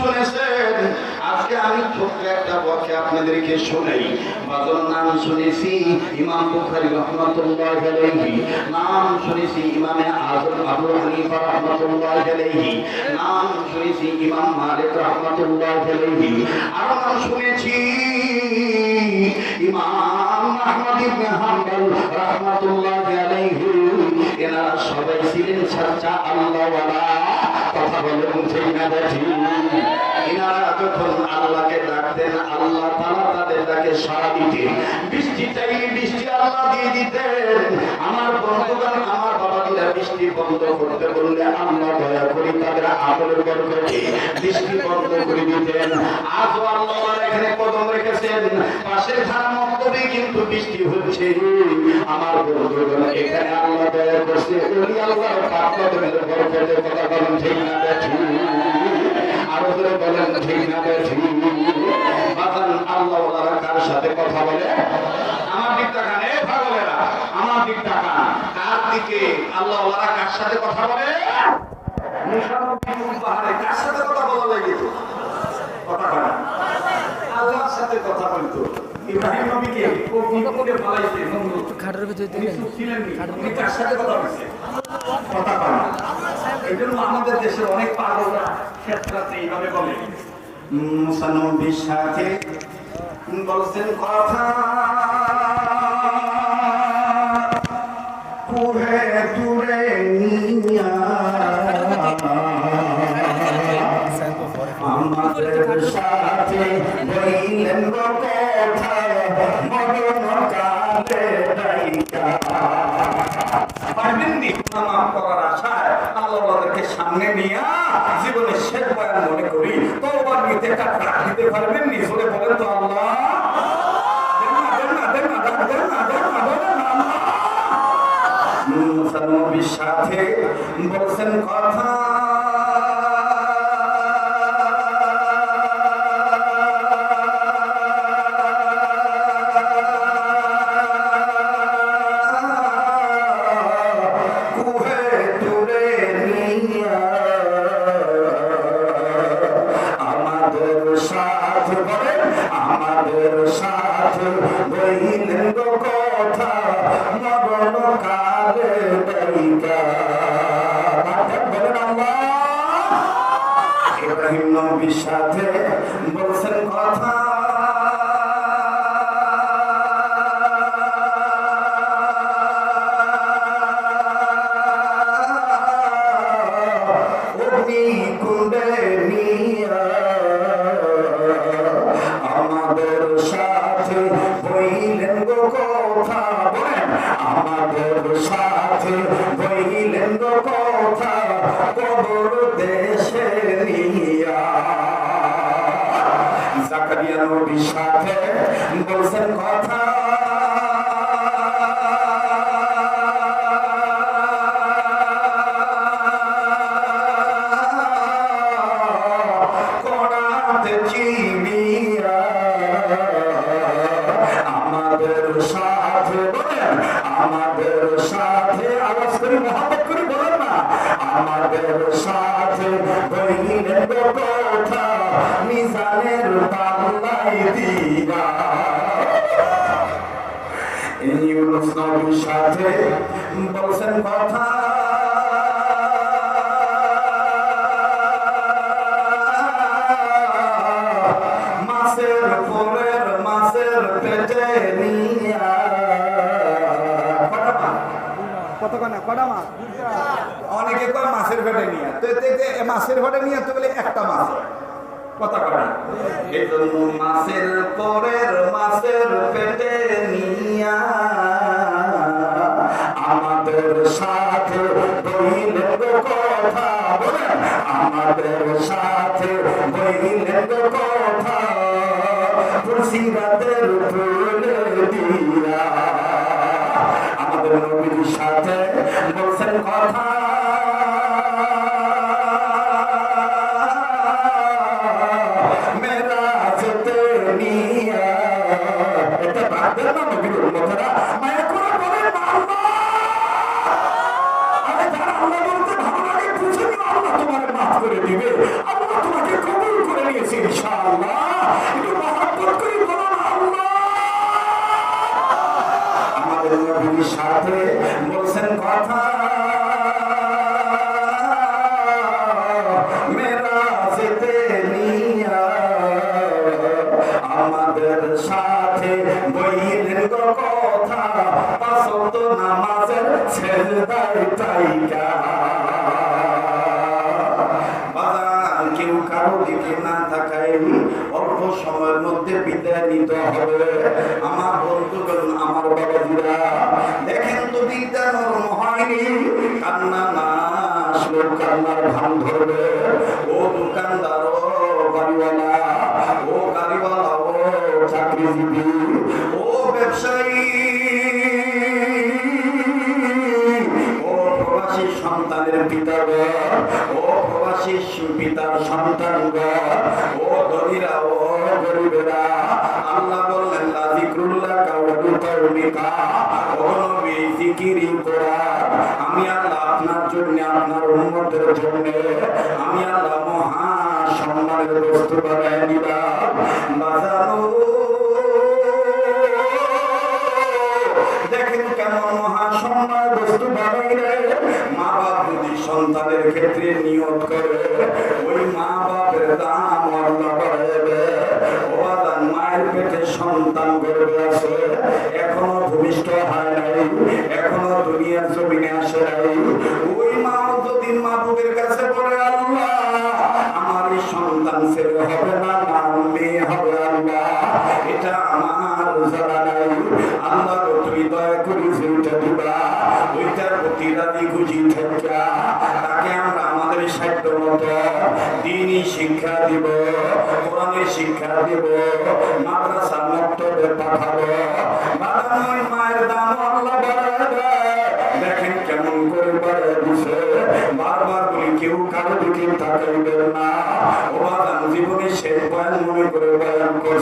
শুনেছেন? আজকে আমি ছোট্ট একটা পক্ষে আপনাদেরকে শোনাই। বাদর নাম শুনেছি ইমাম বুখারী রহমাতুল্লাহ নাম শুনেছি ইমামে আজম আবু হানিফা রহমাতুল্লাহ নাম শুনেছি ইমাম মালিক রহমাতুল্লাহ আলাইহি। আরও নাম শুনেছি ইমাম আহমদ ইবনে হাম্বল রহমাতুল্লাহ আলাইহি। এনারা সবাই ছিলেন সচ্চা আল্লাহওয়ালা। কথা বলেন ঠিক না ঠিক এনারা যখন আল্লাহকে ডাকতেন, আল্লাহ ডাকে সাড়া দিতেন বৃষ্টি চাইলে বৃষ্টি আল্লাহ দিয়ে দিতেন আমার বন্ধুগণ, আমার বাবাজিরা বৃষ্টি বন্ধ করতে বললে আল্লাহ দয়া করে, তাদের আমলের বরকতে বৃষ্টি বন্ধ করে দিতেন। আজও আল্লাহ এখানে কদম রেখেছেন। পাশের খানা মক্তবে কিন্তু বৃষ্টি হচ্ছে। আমার বন্ধুগণ, এখানে আল্লাহ দয়া করছে। ওলি আল্লাহ পাক কদমের বরকতে কথা বলেন, ঠিক না, ঠিক। আরও বলেন, ঠিক না, ঠিক বাজান আল্লাহ ওয়ালা কার সাথে কথা বলে? আমার দিক তাকান এ পাগলেরা। আমার দিক তাকান কার দিকে? আল্লাহ ওয়ালা কার সাথে কথা বলে? মুসা পাহাড়ে কার সাথে কথা বলা লাগে কথা বলে আল্লাহর সাথে কথা বলতো ইব্রাহিম নবীকে ও বিপদে পালাইছে? খাটের ভিতরে দিলেন ইউসুফ ছিলেন নি? উনি কার সাথে কথা বলছে? কথা বলে এই আমাদের দেশের অনেক পাগলরা ক্ষেত্রাতে এইভাবে বলে মুসানবীর সাথে বলছেন কথা, কুহে দূরে আমাদের সাথে বইলেন কথা মরণ কালে পারবেন নি? নামাজ পড়ার আশায় আল্লাহ সামনে নিয়ে জীবনের শেষ বয়ান মনে করি। তওবার নিতে পারবেন নি? বলেন তো আল্লাহ দেন না, দেন না, দেন না, দেন না, দেন না, দেন না, বলেন না, আল্লাহ। মুসা নবীর সাথে বলছেন কথা অনেকে কয় মাছের পেটে নিয়ে। তো মাছের পেটে নিয়ে তো বলে একটা মাছ। কথা নিয়া আমাদের সাথে বইলেন কথা আমাদের সাথে বইলেন গো কথা তুলসিরাতের ফুলে দিয়া করে দিবে কান্না না আসলো কান্নার ভান ধরবে। ও দোকানদার ও বাড়িওয়ালা ও গাড়িওয়ালা ও চাকরিজীবী, ও ব্যবসায়ী, ও প্রবাসী সন্তানের পিতা ও প্রবাসী পিতার আমি আল্লাহ জন্য আপনার উন্মতের জন্য আমি আল্লাহ মহা সম্মানের বস্তু দিলাম। বাজানো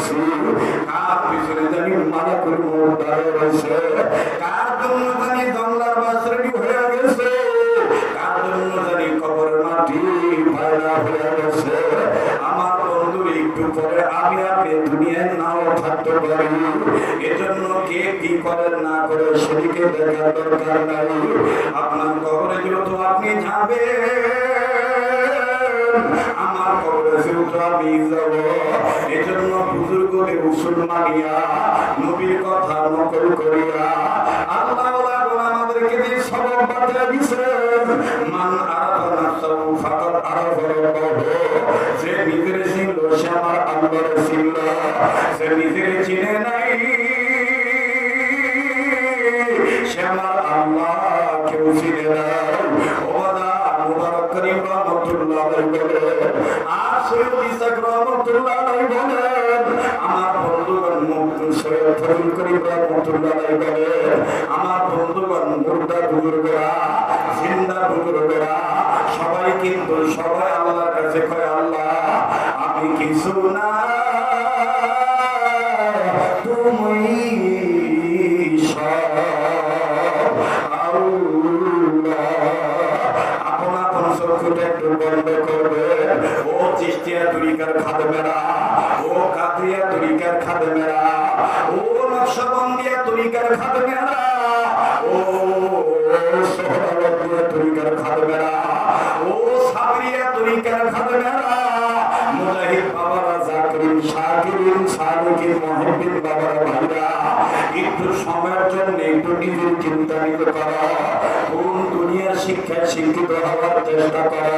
করছি কার পিছনে জানি মালা করে মোট দাঁড়িয়ে রয়েছে? কার জন্য জানি দমলার বাস হয়ে গেছে? কার জন্য জানি কবর মাটি ভাইরা হয়ে গেছে? আমার বন্ধু, একটু পরে আমি আপনি দুনিয়ায় নাও থাকতে পারি। এজন্য কে কি করেন না করে সেদিকে দেখার দরকার নাই। আপনার কবরে যেহেতু আপনি যাবেন যেহেতু আমি যাব এজন্য বুজুর্গদের উসুল মানিয়া নবীর কথা নকল করিয়া আল্লাহ আমাদেরকে যে সবক আমার আল্লাহর চিনল সে নিজের চিনে নাই কিছু Al-Baqarah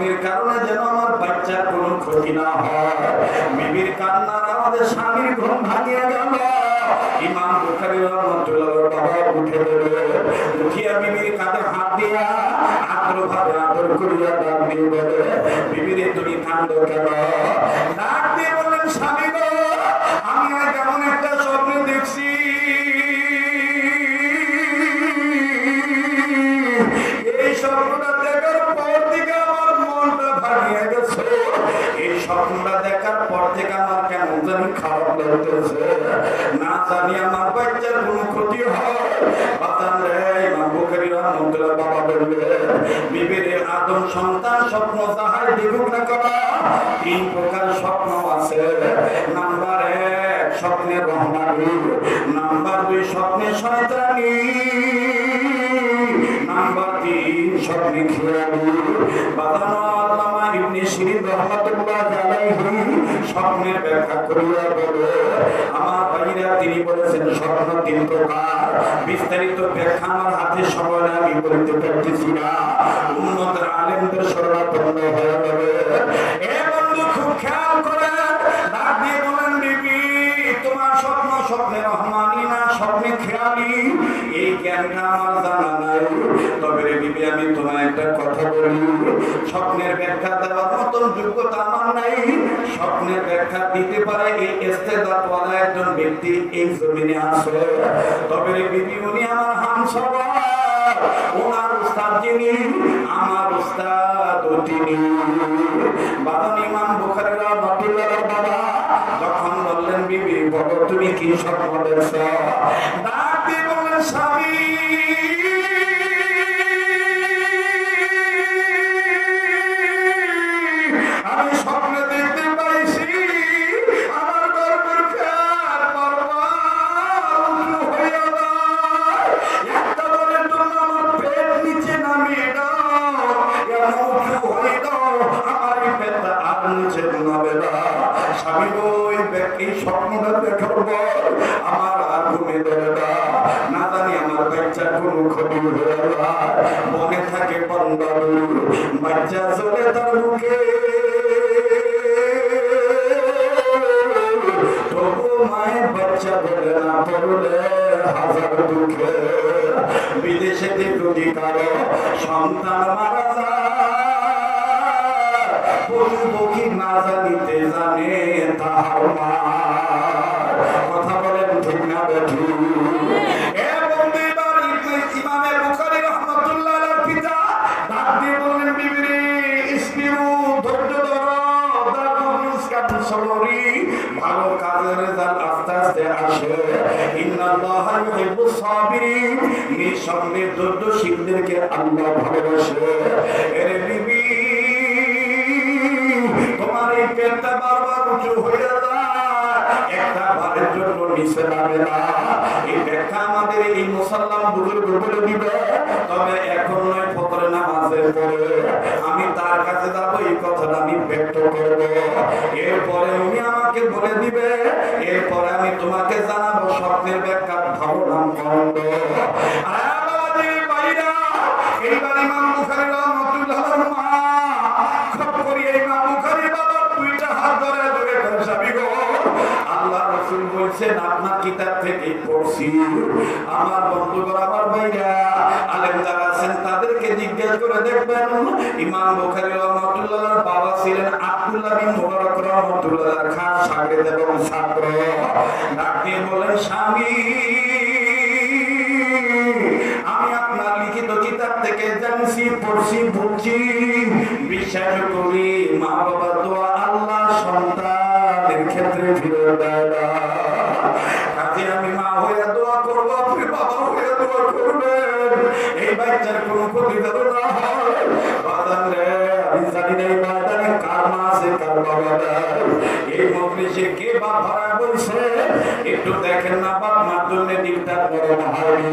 স্বপ্নের কারণে যেন আমার বাচ্চার কোনো ক্ষতি না হয়। বিবির কান্নার আমাদের স্বামীর ঘুম ভাঙিয়ে গেল। ইমাম বুখারী রহমাতুল্লাহ বাবা উঠে বলে উঠিয়া বিবির কাঁধে হাত দিয়া আগ্রভাবে আদর করিয়া ডাক দিয়ে বলে, বিবিরে তুমি কান্দ কেন? ডাক দিয়ে বললেন, স্বামী স্বপ্নটা দেখার পর থেকে আমার কেমন জানি খারাপ লাগতেছে। না জানি আমার বাচ্চার কোনো ক্ষতি বাবা স্বপ্ন তিন প্রকার স্বপ্ন আছে। নাম্বার রহমানি। নাম্বার দুই স্বপ্নের শয়তানি। নাম্বার তিন, স্বপ্নে খেয়ালি। স্বপ্নের ব্যাখ্যা করিয়া আমার তিনি বলেছেন, স্বপ্ন তিন বিস্তারিত ব্যাখ্যা আমার হাতে সময় আমি বলতে পারতেছি না। যোগ্যতা আমার নাই। ব্যাখ্যা দিতে পারে এই একজন ব্যক্তি এই জমিনে তবে বিবি উনি আমার ওনার উস্তাদ যিনি, আমার উস্তাদ তিনি ইমাম বুখারী বাবা যখন বললেন, বিবি তুমি কি স্বপ্ন দেখছ? স্বামী হাজার দুঃখে বিদেশে যদি কারও সন্তান মারা যায় পশু পক্ষী না জানিতে জানে তাহার মা। সাবিরিন নিঃসন্দেহে ধৈর্যশীলদেরকে আল্লাহ ভালোবাসে। তোমার এই পেটটা বারবার উঁচু হয়ে যায়। একটা বারের জন্য নিচে নামে না। আমি তার কাছে যাব, এই কথাটা আমি ব্যক্ত করব। এরপরে উনি আমাকে বলে দিবে, এরপরে আমি তোমাকে জানাব, স্বপ্নের ব্যাখ্যা, ভাবনা, মন্দ। আর আমাদের বাইরা এইবার ইমাম বুখারী বলছেন আপনার কিতাব থেকে পড়ছি। আমার বন্ধুগণ, আমার ভাইরা, আলেম যারা আছেন, তাদেরকে জিজ্ঞেস করে দেখবেন, ইমাম বুখারী রহমাতুল্লাহর বাবা ছিলেন আব্দুল্লাহ বিন মুবারক খান এবং ছাত্র। ডাক দিয়ে বলেন স্বামী, আমি আপনার লিখিত কিতাব থেকে জানছি, পড়ছি, বুঝছি। বিশ্বাস করি মা বাবার দোয়া আল্লাহ সন্তানের ক্ষেত্রে ফিরে দেয় না কাজে আমি মা হয়ে দোয়া করব আপনি বাবা বাবা হয়ে দোয়া করবেন এই বাচ্চার না। হয় কার কার বাবা এই কে বাপ ভরা বলছে? একটু দেখেন না বাপ মার জন্য দিকটা বড় না হয়নি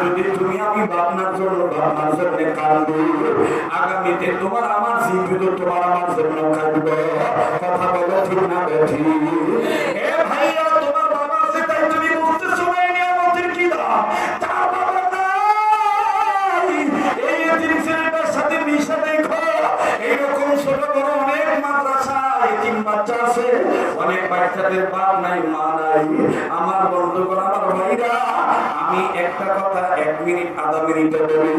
যদি তুমি ভাবনার জন্য ভাবনার জন্য কান্দু। আগামীতে তোমার আমার জীবিত, তোমার আমার জন্য কাঁদবে কথা বলো ঠিক না বেঠি বাচ্চাদের বাপ নাই, মা নাই। আমার বন্ধুগণ, আমার ভাইরা আমি একটা কথা এক মিনিট, আধা মিনিটে বলি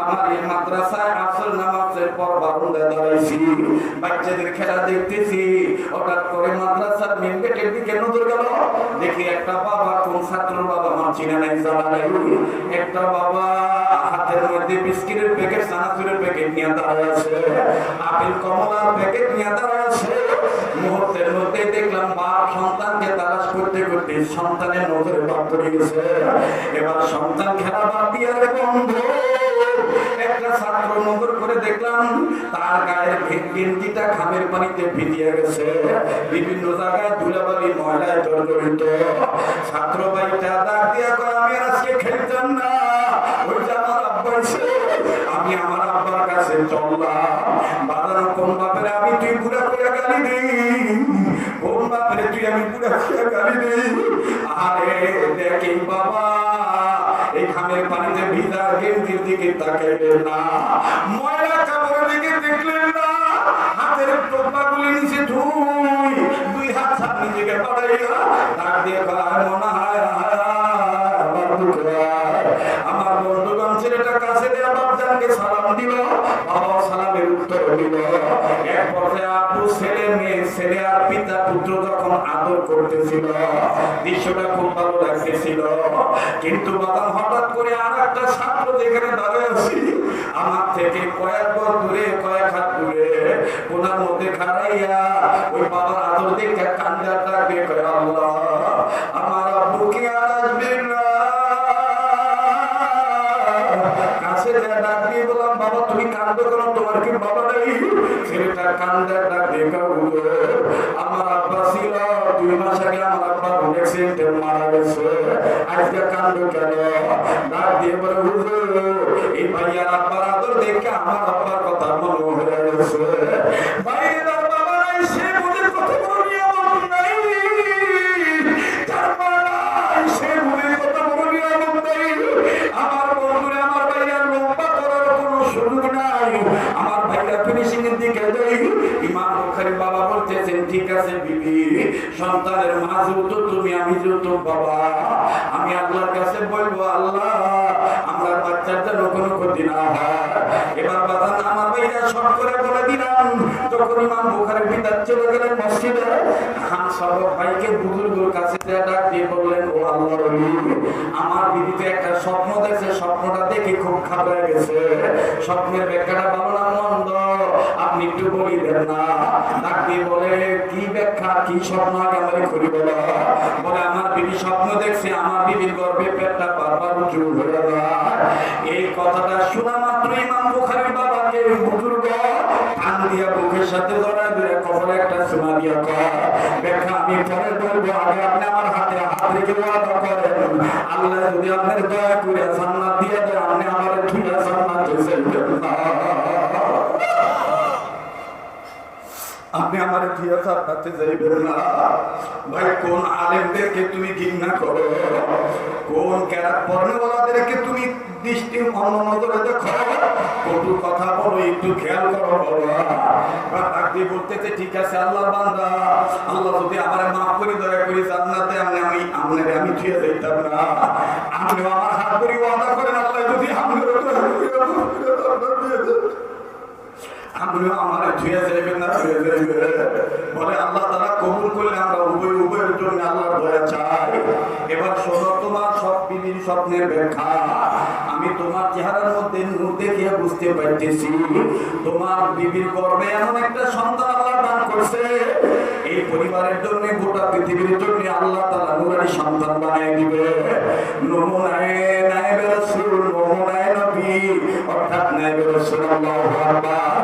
আমার এই মাদ্রাসায় আসল নামাজের পর বারান্দায় দাঁড়াইছি, বাচ্চাদের খেলা দেখতেছি। হঠাৎ করে মাদ্রাসার মেন গেটের দিকে নজর গেল। দেখি একটা বাবা, কোন ছাত্র বাবা আমার চিনা নাই, জানা নাই। একটা বাবা হাতের মধ্যে বিস্কিটের প্যাকেট, চানাচুরের প্যাকেট নিয়ে দাঁড়ায় আছে। আপেল, কমলার প্যাকেট নিয়ে দাঁড়ায় আছে। মুহূর্তের মধ্যে দেখলাম বাপ সন্তানকে তালাশ করতে করতে সন্তানের নজরে করে গেছে এবার সন্তান খেলা বাদ দিয়ে বন্ধ, একটা ছাত্র নজর করে দেখলাম, তার গায়ের খামের পানিতে গেছে। বিভিন্ন জায়গায় ধুলাবালি, ময়লায় জর্জরিত। ছাত্র দিয়া আমি আজকে খেলতাম না। আমার আমি আমার আব্বার কাছে চললাম। কোন বাপের, আমি তুই করে গালি কোন বাপের, তুই আমি বুড়া করে গালি দিই। আরে দেখ বাবা এই পানিতে ভিজা গেঞ্জির দিকে তাকাইলেন না। ময়লা কাপড়ের দিকে দেখলেন না। হাতের টোপলাগুলি নিচে ধুই, দুই হাত সামনে দিকে বাড়াইয়া ডাক দিয়ে কয় মনে আদর করতেছিল। দৃশ্যটা খুব ভালো লাগতেছিল। কিন্তু বাদাম হঠাৎ করে আর একটা ছাত্র যেখানে দাঁড়িয়ে আছি, আমার থেকে কয়েক বছর দূরে, কয়েক হাত দূরে ওনার মধ্যে খাড়াইয়া ওই বাবার আদর দেখে কান্দার ডাকে কয় আল্লাহ, আমার আব্বু কি আর আসবেন না। কাছে বললাম, বাবা, তুমি কান্দ করো তোমার কি বাবা ছেলেটা কান্দার ডাক "হুজুর, আমার আব্বা ছিল দুই মাস আগে আমার আব্বা অ্যাক্সিডেন্টে মারা গেছে আজকে কান্দ কেন ডাক দিয়ে বলে হুজুর এই ভাইয়ার আব্বার আদর দেখে আমার আব্বার কথা মনে হয়ে গেছে। বাবা বলতেছেন ঠিক আছে বিবি, সন্তানের মা যেহেতু তুমি, আমি যেহেতু বাবা আমি আল্লাহর কাছে বলব, আল্লাহ, আমরা বাচ্চার যেন কোনো ক্ষতি না হয়। এবার বাদান আমার ভাইয়া শর্ট করে বলে দিলাম যখন ইমাম বুখারী পিতার চলে গেলেন মসজিদে। খান সাহেব ভাইকে বুজুর্গের কাছে ডাক বললেন, ও আল্লাহর ওলি, আমার বিবিতে একটা স্বপ্ন দেখছে, স্বপ্নটা দেখে খুব হয়ে গেছে। স্বপ্নের ব্যাখ্যাটা ভালো না, মন্দ, আপনি একটু বলি দেন না। ডাক বলে কি ব্যাখ্যা, কি স্বপ্ন আগে আমার করি বলো। বলে, আমার বিবি স্বপ্ন দেখছে, আমার বিবির গর্ভে পেটটা বারবার উঁচু হয়ে এই কথাটা শোনা মাত্র ইমাম বুখারীর বাবাকে বুজুর্গ কান দিয়া বুকের সাথে ধরে কপালে একটা সোনা দিয়া কয়, ব্যাখ্যা, আমি পরে বলব, আগে আপনি আমার হাতে হাত রেখে ওয়াদা করেন। আল্লাহ যদি আপনার দয়া করে জান্নাত দিয়ে দেয়, আপনি আমার ধুইয়া জান্নাত চলবেন না। আপনি আমার থিয়া চাপাতে যাইবেন না। ভাই, কোন আলেমদেরকে তুমি ঘৃণা করো? কোন ক্যারাত পর্ণওয়ালাদেরকে তুমি দেখো? কটু কথা বলো, একটু খেয়াল করো বাবা। বলতেছে, ঠিক আছে আল্লাহ বান্দা। আল্লাহ যদি আমার মাফ করে, দয়া করি জান্নাতে আমি আমি আপনাকে আমি যাইতাম না। আপনিও আমার হাত ধরে ওয়াদা আল্লাহ যদি আপনার আমি তোমার চেহারার মধ্যে নূর বুঝতে পারতেছি। তোমার বিবির গর্বে এমন একটা সন্তান আল্লাহ দান করছে। এই পরিবারের জন্য, গোটা পৃথিবীর জন্য আল্লাহ তারা নুরানি সন্তান বানিয়ে দিবে। নমুনায় নায়েবে রাসূল, নমুনায় নবী, অর্থাৎ নায়েবে রাসূল আল্লাহু আকবার।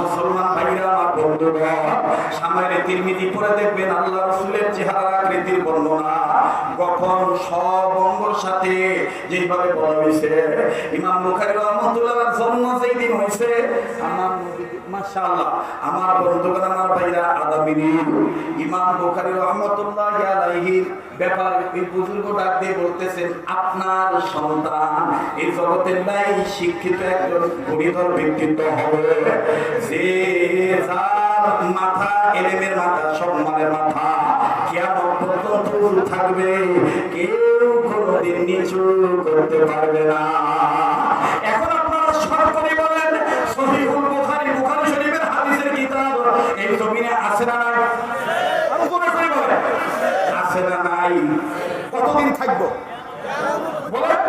মুসলমান ভাইরা আমার বন্ধুরা সামনে দেখবেন আল্লাহ রসুলের চেহারা আকৃতির বর্ণনা। গঠন সব অঙ্গর সাথে যেভাবে বলা হয়েছে, ইমাম বুখারী রহমতুল্লাহ জন্ম আমার আপনার সন্তান এই জগতের নাই, শিক্ষিত একজন গুণীধর ব্যক্তিত্ব হবে। যে যার মাথা এলেমের মাথা, সম্মানের মাথা, কিয়ামত থাকবে। কেউ কোনোদিন নিচু করতে পারবে না। এখন আপনারা সরকারি বলেন সহিহুল বুখারী বুখারী শরীফের হাদিসের কিতাব এই জমিনে আছে না নাই আরও জোরে করে বলেন আছে না নাই কতদিন থাকবো বলেন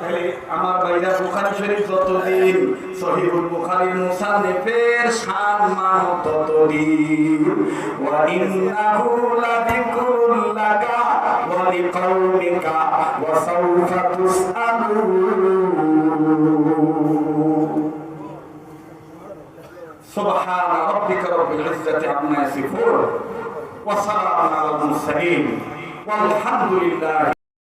তাহলে আমার ভাইরা বুখারী শরীফ যতদিন সহিহুল বুখারীর মুসান্নিফের শান মান ততদিন ওয়া ইন্নাহু লাযিকরুল লাকা ওয়া লিকাউমিকা ওয়া সাওফা তুসআলুন سبحان ربك رب العزة عما يصفون وسلام على المرسلين والحمد لله